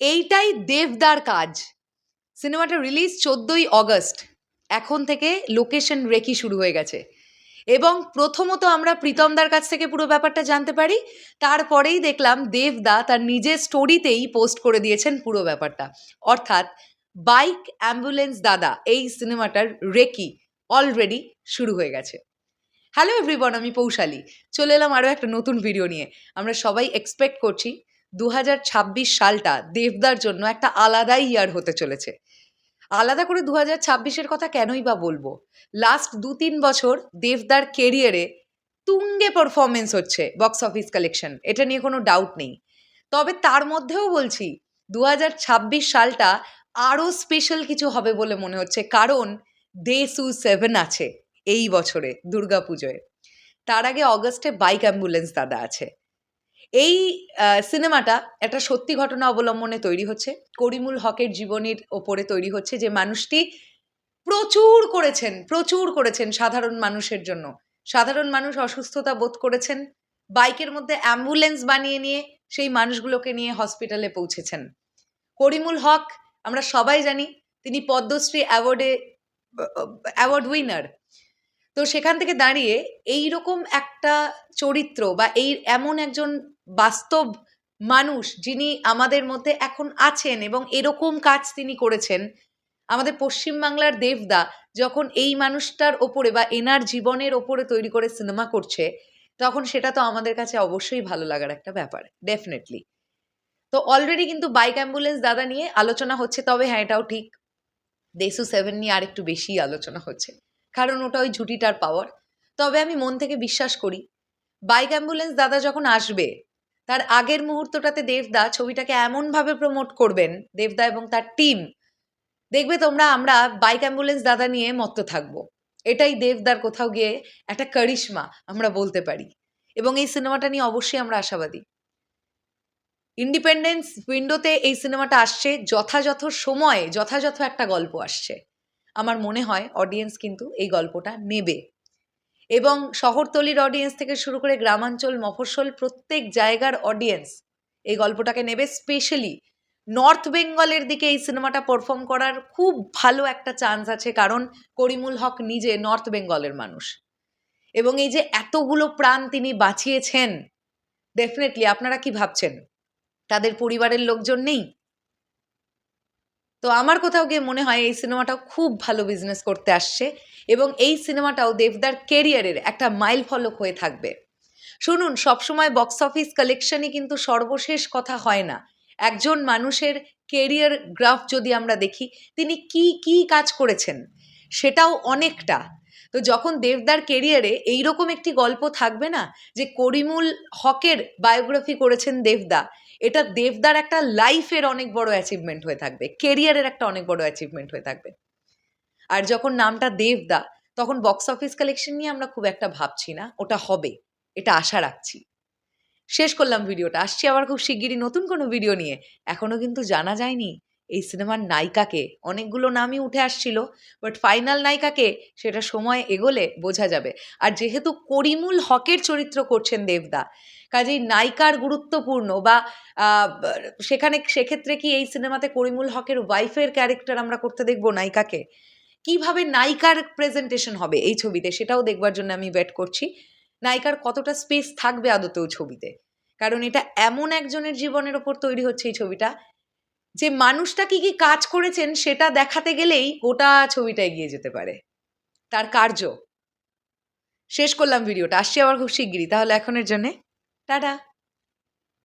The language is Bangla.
এইটাই দেবদার কাজ। সিনেমাটা রিলিজ চোদ্দোই অগস্ট। এখন থেকে লোকেশন রেকি শুরু হয়ে গেছে। এবং প্রথমত আমরা প্রীতমদার কাছ থেকে পুরো ব্যাপারটা জানতে পারি। তারপরেই দেখলাম দেবদা তার নিজের স্টোরিতেই পোস্ট করে দিয়েছেন পুরো ব্যাপারটা। অর্থাৎ বাইক অ্যাম্বুলেন্স দাদা এই সিনেমাটার রেকি অলরেডি শুরু হয়ে গেছে। হ্যালো এভরিবন আমি পৌশালী। চলে এলাম আরও একটা নতুন ভিডিও নিয়ে। আমরা সবাই এক্সপেক্ট করছি দু হাজার ছাব্বিশ সালটা দেবদার জন্য একটা আলাদাই ইয়ার হতে চলেছে। আলাদা করে দু হাজার ছাব্বিশের কথা কেনই বা বলব? লাস্ট দু তিন বছর দেবদার কেরিয়ারে তুঙ্গে পারফরমেন্স হচ্ছে বক্স অফিস কালেকশন এটা নিয়ে কোনো ডাউট নেই। তবে তার মধ্যেও বলছি দু হাজার ছাব্বিশ সালটা আরও স্পেশাল কিছু হবে বলে মনে হচ্ছে, কারণ ডে সু সেভেন আছে এই বছরে, দুর্গাপুজোয়। তার আগে অগস্টে বাইক অ্যাম্বুলেন্স দাদা আছে। এই সিনেমাটা একটা সত্যি ঘটনা অবলম্বনে তৈরি হচ্ছে। করিমুল হকের জীবনের ওপরে তৈরি হচ্ছে যে মানুষটি প্রচুর করেছেন প্রচুর করেছেন সাধারণ মানুষের জন্য। সাধারণ মানুষ অসুস্থতা বোধ করেছেন, বাইকের মধ্যে অ্যাম্বুলেন্স বানিয়ে নিয়ে সেই মানুষগুলোকে নিয়ে হসপিটালে পৌঁছেছেন। করিমুল হক, আমরা সবাই জানি, তিনি পদ্মশ্রী অ্যাওয়ার্ডে অ্যাওয়ার্ড উইনার। তো সেখান থেকে দাঁড়িয়ে এই রকম একটা চরিত্র বা এই এমন একজন বাস্তব মানুষ যিনি আমাদের মধ্যে এখন আছেন এবং এরকম কাজ তিনি করেছেন, আমাদের পশ্চিমবাংলার দেবদা যখন এই মানুষটার ওপরে বা এনার জীবনের ওপরে তৈরি করে সিনেমা করছে, তখন সেটা তো আমাদের কাছে অবশ্যই ভালো লাগার একটা ব্যাপার ডেফিনেটলি তো অলরেডি কিন্তু বাইক অ্যাম্বুলেন্স দাদা নিয়ে আলোচনা হচ্ছে, তবে হ্যাঁ এটাও ঠিক। দেসু সেভেন নিয়ে আরেকটু বেশি আলোচনা হচ্ছে। কারণ ওটা ওই ঝুঁটিটার পাওয়ার তবে আমি মন থেকে বিশ্বাস করি বাইক অ্যাম্বুলেন্স দাদা যখন আসবে, তার আগের মুহূর্তটাতে দেবদা ছবিটাকে এমনভাবে প্রমোট করবেন, দেবদা এবং তার টিম দেখবে তোমরা আমরা বাইক অ্যাম্বুলেন্স দাদা নিয়ে মত্ত থাকব। এটাই দেবদার কোথাও গিয়ে একটা কারিশমা আমরা বলতে পারি। এবং এই সিনেমাটা নিয়ে অবশ্যই আমরা আশাবাদী। ইন্ডিপেন্ডেন্স উইন্ডোতে এই সিনেমাটা আসছে, যথাযথ সময়ে, যথাযথ একটা গল্প আসছে। আমার মনে হয় অডিয়েন্স কিন্তু এই গল্পটা নেবে। এবং শহরতলির অডিয়েন্স থেকে শুরু করে গ্রামাঞ্চল, মফস্বল প্রত্যেক জায়গার অডিয়েন্স এই গল্পটাকে নেবে। স্পেশালি নর্থ বেঙ্গলের দিকে এই সিনেমাটা পারফর্ম করার খুব ভালো একটা চান্স আছে, কারণ করিমুল হক নিজে নর্থ বেঙ্গলের মানুষ। এবং এই যে এতগুলো প্রাণ তিনি বাঁচিয়েছেন ডেফিনেটলি আপনারা কি ভাবছেন? তাদের পরিবারের লোকজন নেই? তো আমার কোথাও গিয়ে মনে হয় এই সিনেমাটাও খুব ভালো বিজনেস করতে আসছে এবং এই সিনেমাটাও দেবদার কেরিয়ারের একটা মাইল ফলক হয়ে থাকবে। শুনুন, সবসময় বক্স অফিস কালেকশনই কিন্তু সর্বশেষ কথা হয় না। একজন মানুষের কেরিয়ার গ্রাফ যদি আমরা দেখি, তিনি কি কি কাজ করেছেন, সেটাও অনেকটা। তো যখন দেবদার কেরিয়ারে এইরকম একটি গল্প থাকবে না যে করিমুল হকের বায়োগ্রাফি করেছেন দেবদা এটা দেবদার একটা লাইফের অনেক বড় অ্যাচিভমেন্ট হয়ে থাকবে কেরিয়ারের একটা অনেক বড় অ্যাচিভমেন্ট হয়ে থাকবে। আর যখন নামটা দেবদা, তখন বক্স অফিস কালেকশন নিয়ে আমরা খুব একটা ভাবছি না, ওটা হবে, এটা আশা রাখছি। শেষ করলাম ভিডিওটা আসছি আবার খুব শিগগিরই নতুন কোনো ভিডিও নিয়ে এখনও কিন্তু জানা যায়নি। এই সিনেমার নায়িকাকে। অনেকগুলো নামই উঠে আসছিল বাট ফাইনাল নায়িকাকে সেটা সময় এগোলে বোঝা যাবে। আর যেহেতু করিমুল হকের চরিত্র করছেন দেবদা, কাজেই নায়িকার গুরুত্বপূর্ণ বা সেখানে সেক্ষেত্রে কি এই সিনেমাতে করিমুল হকের ওয়াইফের ক্যারেক্টার আমরা করতে দেখব নায়িকাকে? কীভাবে নায়িকার প্রেজেন্টেশন হবে এই ছবিতে সেটাও দেখবার জন্য আমি ওয়েট করছি। নায়িকার কতটা স্পেস থাকবে আদতেও ছবিতে? কারণ এটা এমন একজনের জীবনের ওপর তৈরি হচ্ছে এই ছবিটা। যে মানুষটা কি কি কাজ করেছেন সেটা দেখাতে গেলেই গোটা ছবিটা এগিয়ে যেতে পারে। তার কার্য। শেষ করলাম ভিডিওটা। আসছি আবার খুব শিগগিরই। তাহলে এখনের জন্যে টাটা।